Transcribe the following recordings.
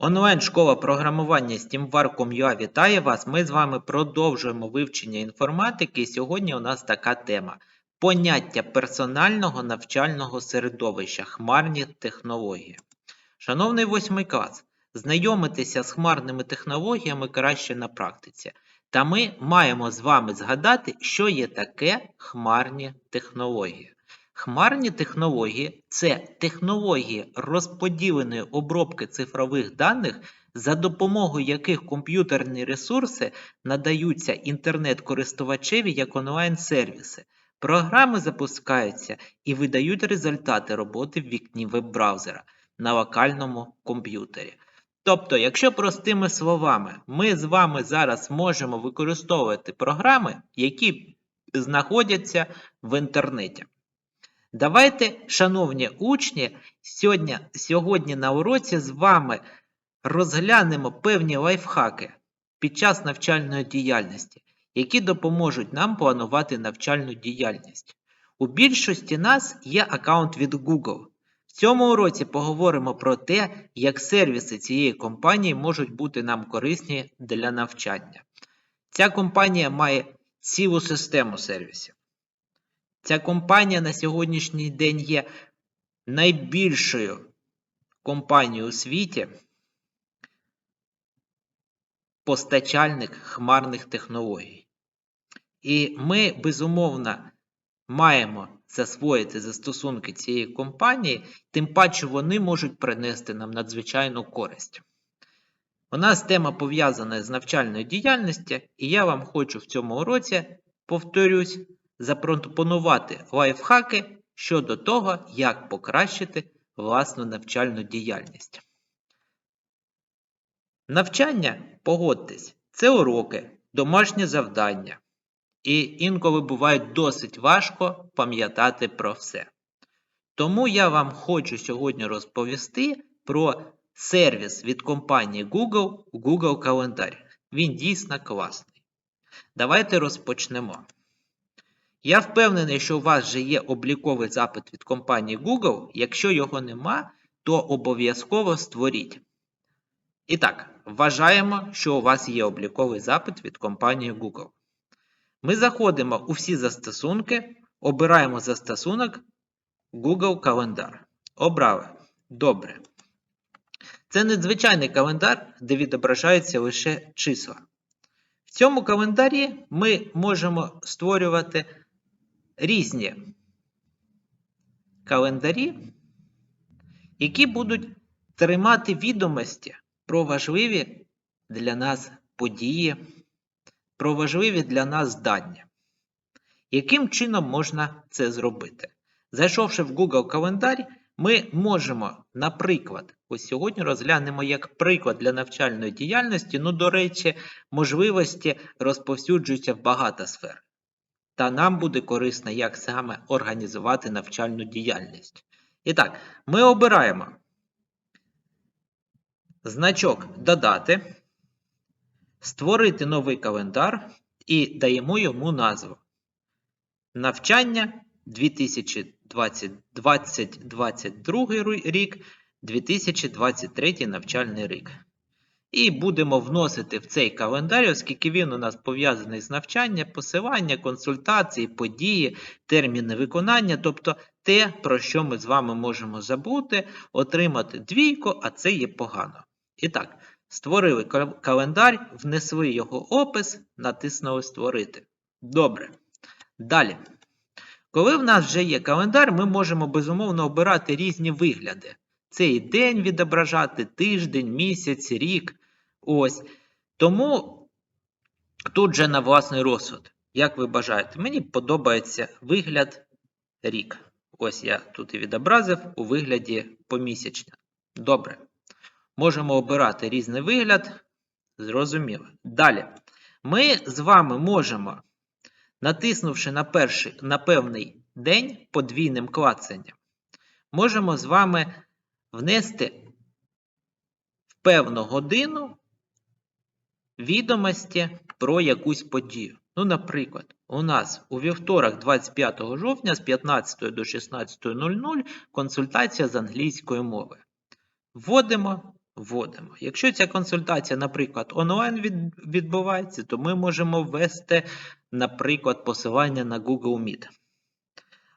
Онлайн-школа програмування SteamWar.com.ua вітає вас. Ми з вами продовжуємо вивчення інформатики. І сьогодні у нас така тема: поняття персонального навчального середовища, хмарні технології. Шановний восьмий клас, знайомитися з хмарними технологіями краще на практиці. Та ми маємо з вами згадати, що є таке хмарні технології. Хмарні технології це технології розподіленої обробки цифрових даних, за допомогою яких комп'ютерні ресурси надаються інтернет-користувачеві як онлайн-сервіси. Програми запускаються і видають результати роботи в вікні веб-браузера на локальному комп'ютері. Тобто, якщо простими словами, ми з вами зараз можемо використовувати програми, які знаходяться в інтернеті. Давайте, шановні учні, сьогодні, сьогодні на уроці з вами розглянемо певні лайфхаки під час навчальної діяльності, які допоможуть нам планувати навчальну діяльність. У більшості нас є аккаунт від Google. В цьому уроці поговоримо про те, як сервіси цієї компанії можуть бути нам корисні для навчання. Ця компанія має цілу систему сервісів. Ця компанія на сьогоднішній день є найбільшою компанією у світі постачальник хмарних технологій. І ми, безумовно, маємо засвоїти застосунки цієї компанії, тим паче вони можуть принести нам надзвичайну користь. У нас тема пов'язана з навчальною діяльністю, і я вам хочу в цьому уроці, повторюсь, запропонувати лайфхаки щодо того, як покращити власну навчальну діяльність. Навчання, погодьтесь, це уроки, домашнє завдання. І інколи буває досить важко пам'ятати про все. Тому я вам хочу сьогодні розповісти про сервіс від компанії Google Google Календар. Він дійсно класний. Давайте розпочнемо. Я впевнений, що у вас вже є обліковий запит від компанії Google. Якщо його нема, то обов'язково створіть. І так, вважаємо, що у вас є обліковий запит від компанії Google. Ми заходимо у всі застосунки, обираємо застосунок Google Календар. Обрали. Добре. Це надзвичайний календар, де відображаються лише числа. В цьому календарі ми можемо створювати різні календарі, які будуть тримати відомості про важливі для нас події, про важливі для нас здання. Яким чином можна це зробити? Зайшовши в Google календар, ми можемо, наприклад, ось сьогодні розглянемо як приклад для навчальної діяльності, ну, до речі, можливості розповсюджуються в багато сфер. Та нам буде корисно, як саме організувати навчальну діяльність. І так, ми обираємо значок Додати, створити новий календар і даємо йому назву. Навчання 2022 рік, 2023 навчальний рік. І будемо вносити в цей календар, оскільки він у нас пов'язаний з навчанням, посилання, консультації, події, терміни виконання, тобто те, про що ми з вами можемо забути, отримати двійку, а це є погано. І так, створили календар, внесли його опис, натиснули Створити. Добре. Далі. Коли в нас вже є календар, ми можемо безумовно обирати різні вигляди. Цей день відображати, тиждень, місяць, рік. Ось. Тому тут же на власний розсуд. Як ви бажаєте, мені подобається вигляд рік. Ось я тут і відобразив у вигляді помісячня. Добре. Можемо обирати різний вигляд. Зрозуміло. Далі. Ми з вами можемо, натиснувши на, перший, на певний день подвійним клацанням, можемо з вами внести в певну годину відомості про якусь подію. Ну, наприклад, у нас у вівторок, 25 жовтня з 15 до 16.00 консультація з англійської мови. Вводимо, вводимо. Якщо ця консультація, наприклад, онлайн відбувається, то ми можемо ввести, наприклад, посилання на Google Meet.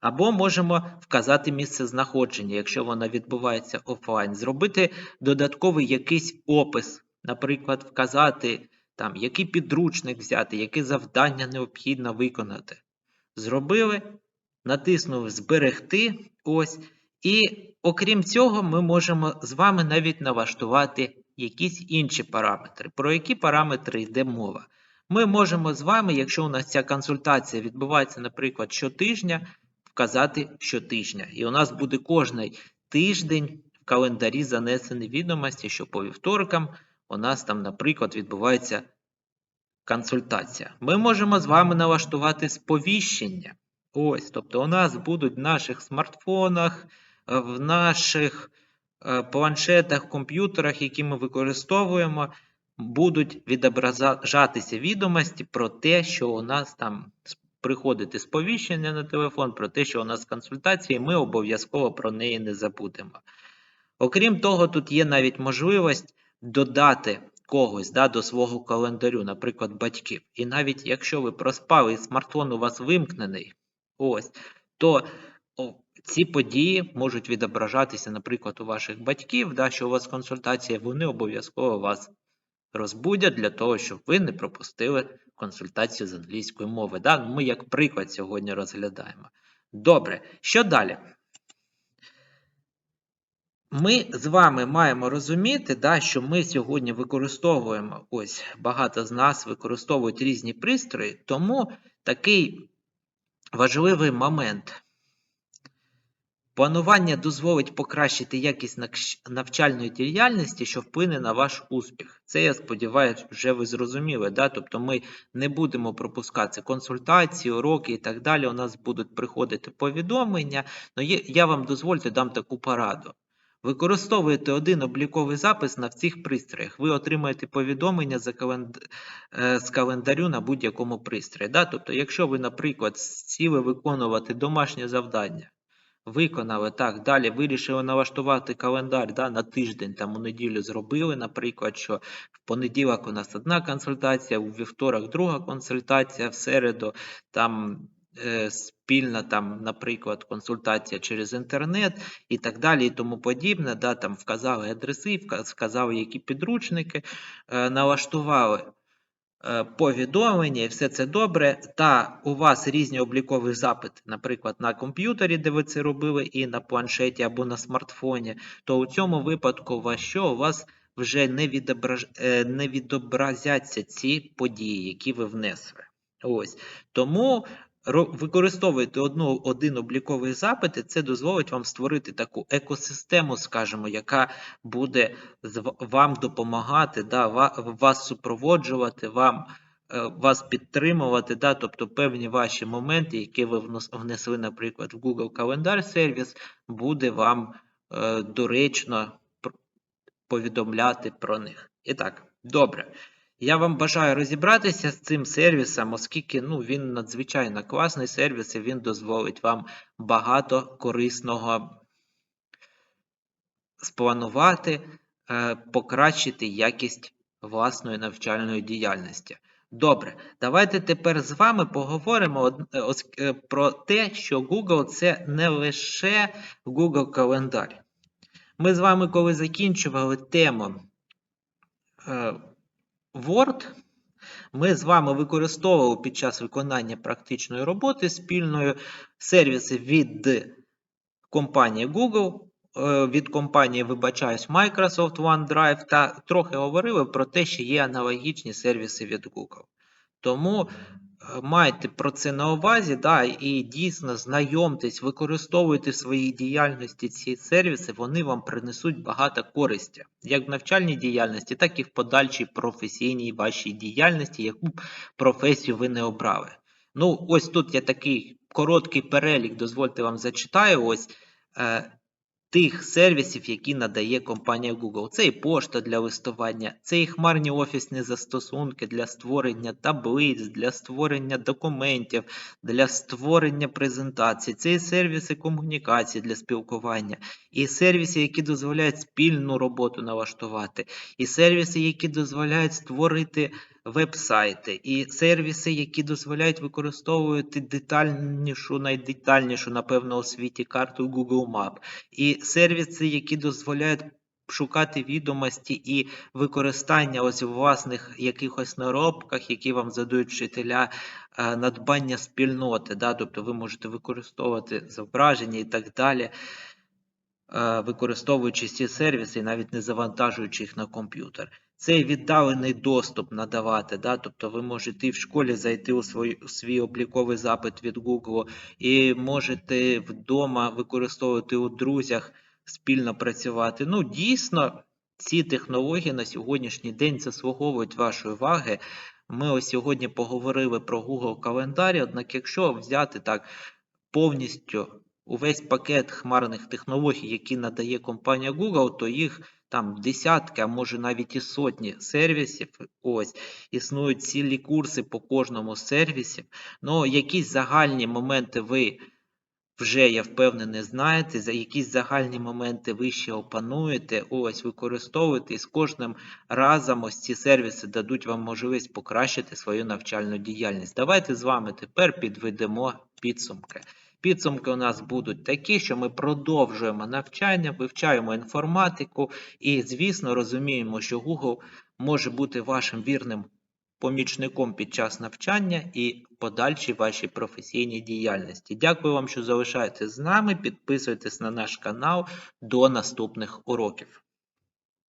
Або можемо вказати місце знаходження, якщо вона відбувається офлайн, зробити додатковий якийсь опис, наприклад, вказати, там, який підручник взяти, яке завдання необхідно виконати. Зробили, натиснули зберегти. Ось. І окрім цього, ми можемо з вами навіть налаштувати якісь інші параметри. Про які параметри йде мова? Ми можемо з вами, якщо у нас ця консультація відбувається, наприклад, щотижня, вказати щотижня. І у нас буде кожний тиждень в календарі занесені відомості, що по вівторкам у нас там, наприклад, відбувається консультація. Ми можемо з вами налаштувати сповіщення. Ось, тобто у нас будуть в наших смартфонах, е, в наших е, планшетах, комп'ютерах, які ми використовуємо, будуть відображатися відомості про те, що у нас там приходить сповіщення на телефон, про те, що у нас консультація, і ми обов'язково про неї не забудемо. Окрім того, тут є навіть можливість додати когось да, до свого календарю, наприклад, батьків. І навіть якщо ви проспали і смартфон у вас вимкнений, ось, то ці події можуть відображатися, наприклад, у ваших батьків, да, що у вас консультація, вони обов'язково вас розбудять для того, щоб ви не пропустили консультацію з англійської мови. Да? Ми як приклад сьогодні розглядаємо. Добре, що далі? Ми з вами маємо розуміти, да, що ми сьогодні використовуємо, ось багато з нас використовують різні пристрої, тому такий важливий момент. Планування дозволить покращити якість навчальної діяльності, що вплине на ваш успіх. Це, я сподіваюся, вже ви зрозуміли. Да? Тобто ми не будемо пропускати консультації, уроки і так далі. У нас будуть приходити повідомлення. Но є, я вам дозвольте дам таку пораду. Використовуєте один обліковий запис на всіх пристроях. Ви отримаєте повідомлення за календ... е, з календарю на будь-якому пристрої. Да? Тобто, якщо ви, наприклад, сіли виконувати домашнє завдання, виконали так, далі вирішили налаштувати календар да, на тиждень, там у неділю зробили, наприклад, що в понеділок у нас одна консультація, у вівторок друга консультація, в середу там е, спільна, там, наприклад, консультація через інтернет і так далі, і тому подібне. Да, там вказали адреси, вказали, які підручники, е, налаштували повідомлення, і все це добре. Та у вас різні облікові запити, наприклад, на комп'ютері, де ви це робили, і на планшеті або на смартфоні, то у цьому випадку вас що? У вас вже не, відображ... е, не відобразяться ці події, які ви внесли. Ось. Тому використовуйте одну, один обліковий запит, і це дозволить вам створити таку екосистему, скажімо, яка буде вам допомагати, да, вас супроводжувати, вам, е, вас підтримувати, да, тобто певні ваші моменти, які ви внесли, наприклад, в Google календар сервіс, буде вам е, доречно повідомляти про них. І так, добре. Я вам бажаю розібратися з цим сервісом, оскільки ну, він надзвичайно класний сервіс і він дозволить вам багато корисного спланувати, е, покращити якість власної навчальної діяльності. Добре, давайте тепер з вами поговоримо е, е, про те, що Google це не лише Google календар. Ми з вами, коли закінчували тему Word, ми з вами використовували під час виконання практичної роботи спільної сервіси від компанії Google, е, від компанії, вибачаюсь, Microsoft OneDrive та трохи говорили про те, що є аналогічні сервіси від Google. Тому майте про це на увазі, да, і дійсно знайомтесь, використовуйте в своїй діяльності ці сервіси, вони вам принесуть багато користі, як в навчальній діяльності, так і в подальшій професійній вашій діяльності, яку б професію ви не обрали. Ну, ось тут є такий короткий перелік, дозвольте вам зачитаю. Ось е, тих сервісів, які надає компанія Google. Це і пошта для листування, це і хмарні офісні застосунки для створення таблиць, для створення документів, для створення презентацій, це і сервіси комунікації для спілкування, і сервіси, які дозволяють спільну роботу налаштувати, і сервіси, які дозволяють створити веб-сайти, і сервіси, які дозволяють використовувати детальнішу, найдетальнішу, напевно, у світі карту Google Map, і сервіси, які дозволяють шукати відомості і використання ось власних якихось наробках, які вам задають вчителя, е, надбання спільноти, да? тобто ви можете використовувати зображення і так далі, е, використовуючи ці сервіси і навіть не завантажуючи їх на комп'ютер. Цей віддалений доступ надавати, да? тобто ви можете і в школі зайти у свій, у свій обліковий запит від Google і можете вдома використовувати у друзях, спільно працювати. Ну, дійсно, ці технології на сьогоднішній день заслуговують вашої уваги. Ми ось сьогодні поговорили про Google календар, однак якщо взяти так повністю увесь пакет хмарних технологій, які надає компанія Google, то їх там десятки, а може навіть і сотні сервісів. Ось існують цілі курси по кожному з сервісів. Ну, якісь загальні моменти ви вже, я впевнений, знаєте, за якісь загальні моменти ви ще опануєте, ось використовуєте, і з кожним разом ось ці сервіси дадуть вам можливість покращити свою навчальну діяльність. Давайте з вами тепер підведемо підсумки. Підсумки у нас будуть такі, що ми продовжуємо навчання, вивчаємо інформатику і, звісно, розуміємо, що Google може бути вашим вірним помічником під час навчання і подальшій вашій професійній діяльності. Дякую вам, що залишаєтесь з нами. Підписуйтесь на наш канал. До наступних уроків.